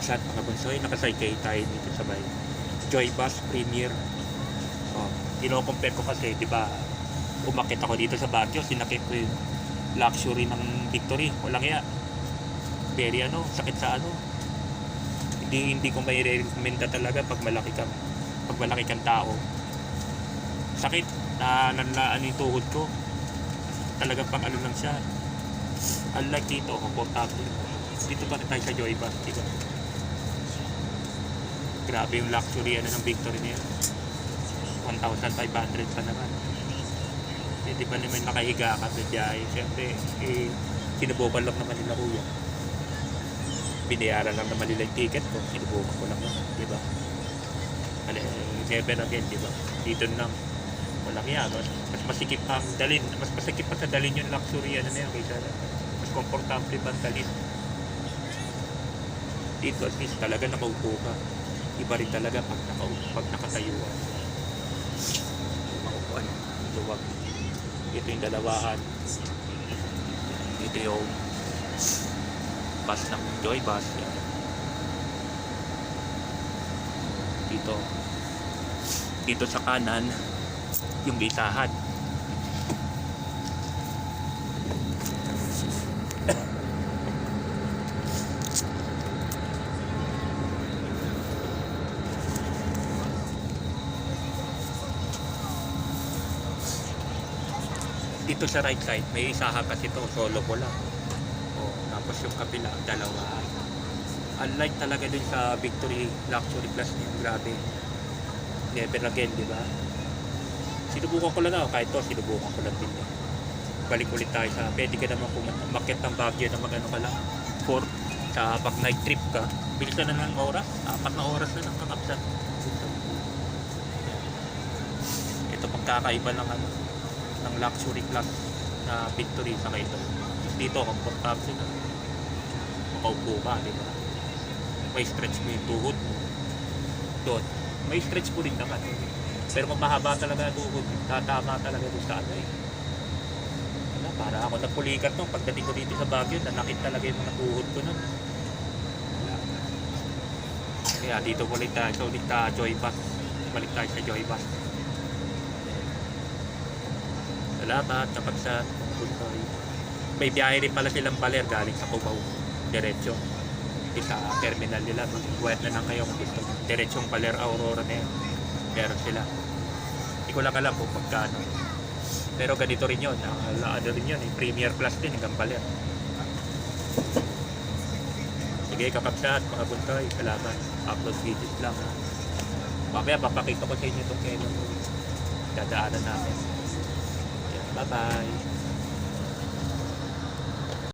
kapsat mga bunsoy, nakasakay tayo dito sa bay. Joy Bus Premier. Oh, kino-compare ko kasi, di ba, umakit ako dito sa Baguio, sinakit ko yung luxury ng Victory. Walang iya. Very ano, sakit sa ano. Hindi hindi ko may recommenda talaga pag malaki ka pag malaki kang tao. Sakit na nanlaan yung tuhod ko. Talaga pang ano lang siya. Unlike dito, komportable. Dito pa rin tayo sa Joy Bus, di? Grabe yung luxury ano ng Victory na yan. 1,500 pa naman. Eh, di ba naman nakahiga ka sa biyahe? Siyempre, eh, sinubukan lang naman nila kuya. Binayaran lang naman nila yung ticket ko. Sinubukan ko lang di ba? Ano, eh, never again, di ba? Dito lang. Walang yan. Mas, mas masikip ang dalin. Mas masikip pa sa dalin yung luxury ano na yan. Kaysa mas komportable pa ang dalin. Dito at least talaga nakaupo ka. Iba rin talaga pag, naka, pag nakatayuan. Makaupuan. Luwag. Ito yung dalawahan. Ito yung bus ng Joy Bus. Dito. Dito sa kanan, yung isahan. Dito sa right side, may isaha kasi to, solo ko lang. O, tapos yung kabila, dalawa. Unlike talaga dun sa Victory Luxury Plus niya, grabe. Never again, di ba? Sinubukan ko lang ako, kahit to, sinubukan ko lang din. yan. Balik ulit tayo sa, pwede ka naman pumakit ng Baguio na mag-ano ka lang, for sa pag night trip ka, bilis ka na ng oras, apat na oras na ng kakapsat. Ito pagkakaiba ng ano, ng luxury class na Victory sa ito. Dito, komportable na. Makaupo ka, di ba? May stretch mo yung tuhod mo. Doon, may stretch mo rin naman. Pero kung mahaba talaga ang tuhod, tatama talaga doon sa ano eh. Wala, para ako napulikat nung pagdating ko dito sa Baguio, nanakit talaga yung mga tuhod ko nun. Kaya dito ulit tayo, ulit tayo Joy Bus. Balik tayo sa Joy Bus. Salamat kapag sa Buntoy. May biyahe rin pala silang baler galing sa Cubao. Diretso. Di Sa terminal nila. Mag-wet na lang kayo kung gusto. Diretsong baler Aurora na yan. Meron sila. Hindi ko lang alam kung magkano. Pero ganito rin yun. Ang ano rin yun. Eh. Premier Plus din hanggang baler. Sige kapagsat mga buntoy. Salamat. Upload videos lang. Mamaya papakita ko sa inyo itong kailan dadaanan namin. 拜拜。